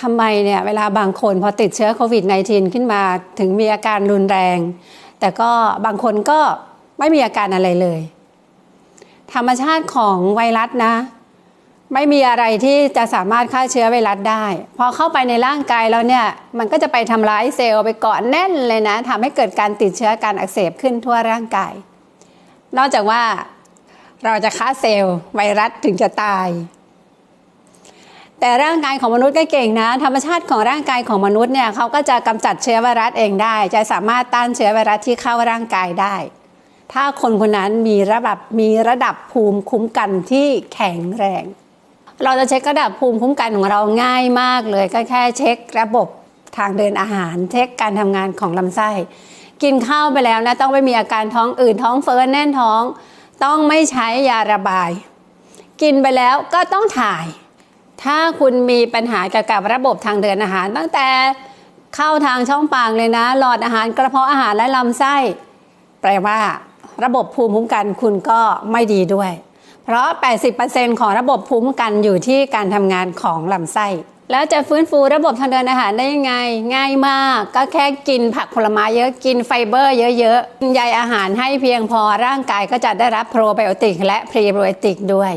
ทำไมเนี่ยเวลาบางคนพอติดเชื้อโควิด -19 ขึ้นมาถึงมีอาการรุนแรง แต่ก็บางคนก็ไม่มีอาการอะไรเลย ธรรมชาติของไวรัสนะ ไม่มีอะไรที่จะสามารถฆ่าเชื้อไวรัสได้ พอเข้าไปในร่างกายแล้วเนี่ยมันก็จะไปทำร้ายเซลล์ไปเกาะแน่นเลยนะทำให้เกิดการติดเชื้อการอักเสบขึ้นทั่วร่างกาย นอกจากว่าเราจะฆ่าเซลล์ไวรัสถึงจะตาย แต่ร่างกายของมนุษย์ก็เก่งนะ ธรรมชาติของร่างกายของมนุษย์เนี่ยเขาก็จะกำจัดเชื้อไวรัสเองได้ จะสามารถต้านเชื้อไวรัสที่เข้าร่างกายได้ ถ้าคนคนนั้นมีระดับมีระดับภูมิคุ้มกันที่แข็งแรง เราจะเช็คระดับภูมิคุ้มกันของเราง่ายมากเลยก็แค่เช็คระบบทางเดินอาหาร เช็คการทำงานของลำไส้ กินข้าวไปแล้วนะต้องไม่มีอาการท้องอืดท้องเฟ้อแน่นท้อง ต้องไม่ใช้ยาระบาย กินไปแล้วก็ต้องถ่าย ถ้าคุณมีปัญหาเกี่ยวกับระบบทางเดินอาหาร ตั้งแต่เข้าทางช่องปากเลยนะ หลอดอาหารกระเพาะอาหารและลำไส้ แปลว่า ระบบภูมิคุ้มกันคุณก็ไม่ดีด้วย เพราะ 80%ของระบบภูมิคุ้มกันอยู่ที่การทำงานของลำไส้ แล้วจะฟื้นฟูระบบทางเดินอาหารได้ยังไง ง่ายมาก ก็แค่กินผักผลไม้เยอะกินไฟเบอร์เยอะๆกินใยอาหารให้เพียงพอร่างกายก็จะได้รับโปรไบโอติกและพรีไบโอติกด้วย